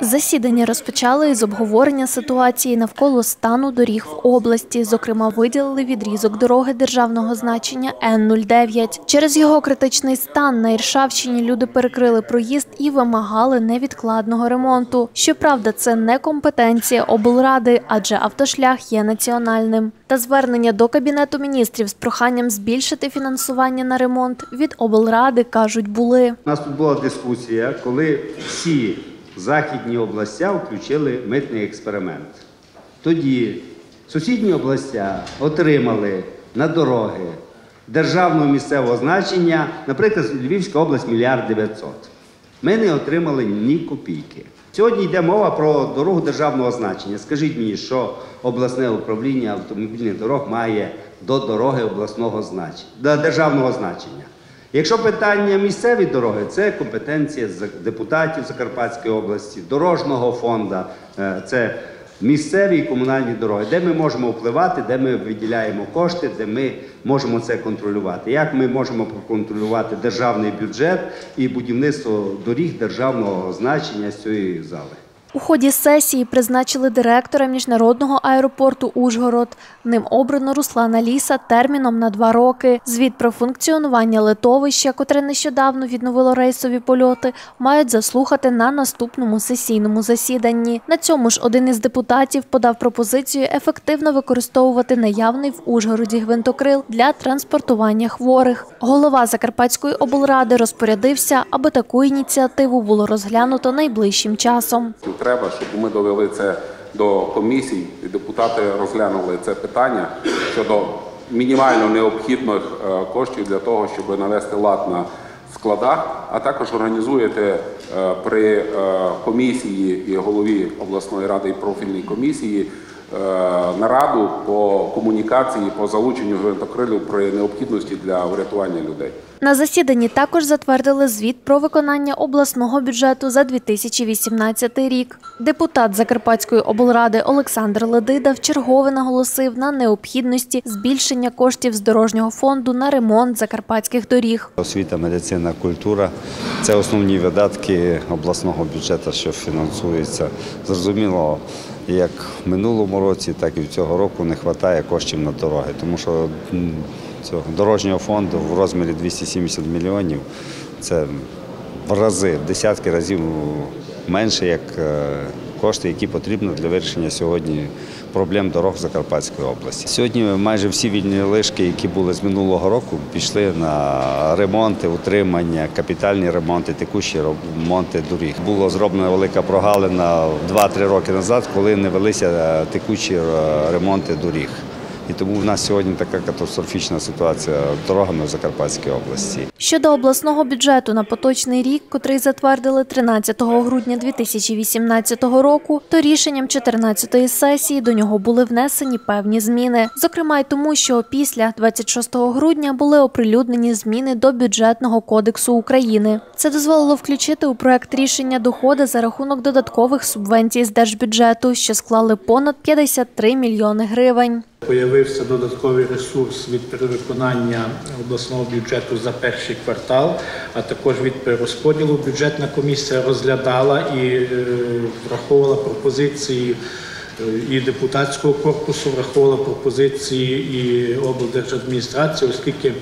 Засідання розпочали із обговорення ситуації навколо стану доріг в області. Зокрема, виділили відрізок дороги державного значення Н-09. Через його критичний стан на Іршавщині люди перекрили проїзд і вимагали невідкладного ремонту. Щоправда, це не компетенція облради, адже автошлях є національним. Та звернення до кабінету міністрів з проханням збільшити фінансування на ремонт від облради кажуть були. У нас тут була дискусія, коли всі західні областя включили митний експеримент. Тоді сусідні областя отримали на дороги державного місцевого значення, наприклад, Львівська область мільярд 900. Ми не отримали ні копійки. Сьогодні йде мова про дорогу державного значення. Скажіть мені, що обласне управління автомобільних дорог має до дороги обласного значення, до державного значення. Якщо питання місцеві дороги, це компетенція депутатів Закарпатської області, дорожнього фонду, е, це місцеві і комунальні дороги, де ми можемо впливати, де ми виділяємо кошти, де ми можемо це контролювати. Як ми можемо проконтролювати державний бюджет і будівництво доріг державного значення з цієї зали? У ході сесії призначили директора міжнародного аеропорту Ужгород. Ним обрано Руслана Ліса терміном на два роки. Звіт про функціонування литовища, котре нещодавно відновило рейсові польоти, мають заслухати на наступному сесійному засіданні. На цьому ж один із депутатів подав пропозицію ефективно використовувати наявний в Ужгороді гвинтокрил для транспортування хворих. Голова Закарпатської облради розпорядився, аби таку ініціативу було розглянуто найближчим часом. Треба, щоб ми довели це до комісій, і депутати розглянули це питання щодо мінімально необхідних е, коштів для того, щоб навести лад на складах, а також організуєте е, при е, комісії і голові обласної ради і профільній комісії нараду по комунікації по залученню гвинтокрилів при необхідності для врятування людей. На засіданні також затвердили звіт про виконання обласного бюджету за 2018 рік. Депутат Закарпатської облради Олександр Ледида вчергове наголосив на необхідності збільшення коштів з дорожнього фонду на ремонт закарпатських доріг. Освіта, медицина, культура це основні видатки обласного бюджету, що фінансується. Зрозуміло, як в минулому році, так і в цього року не вистачає коштів на дороги, тому що цього дорожнього фонду в розмірі 270 мільйонів це в рази, в десятки разів менше, як е, кошти, які потрібні для вирішення сьогодні проблем дорог Закарпатської області. Сьогодні майже всі вільні лишки, які були з минулого року, пішли на ремонти, утримання, капітальні ремонти, текущі ремонти доріг. Було зроблена велика прогалина 2-3 роки назад, коли не велися текучі е, ремонти доріг. І тому в нас сьогодні така катастрофічна ситуація дорогами в Закарпатській області. Щодо обласного бюджету на поточний рік, котрий затвердили 13 грудня 2018 року, то рішенням 14-ї сесії до нього були внесені певні зміни. Зокрема, й тому, що після 26 грудня були оприлюднені зміни до бюджетного кодексу України. Це дозволило включити у проект рішення доходи за рахунок додаткових субвенцій з держбюджету, що склали понад 53 мільйони гривень. Появився додатковий ресурс від перевиконання обласного бюджету за перший квартал, а також від перерозподілу. Бюджетна комісія розглядала і е, враховувала пропозиції е, і депутатського корпусу, враховувала пропозиції і облдержадміністрації, оскільки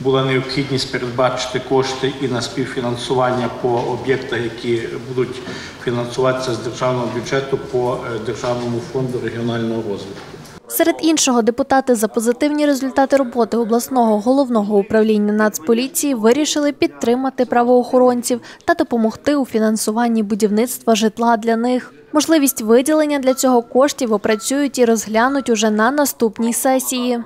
була необхідність передбачити кошти і на співфінансування по об'єктах, які будуть фінансуватися з державного бюджету по е, Державному фонду регіонального розвитку. Серед іншого, депутати за позитивні результати роботи обласного головного управління Нацполіції вирішили підтримати правоохоронців та допомогти у фінансуванні будівництва житла для них. Можливість виділення для цього коштів опрацюють і розглянуть уже на наступній сесії.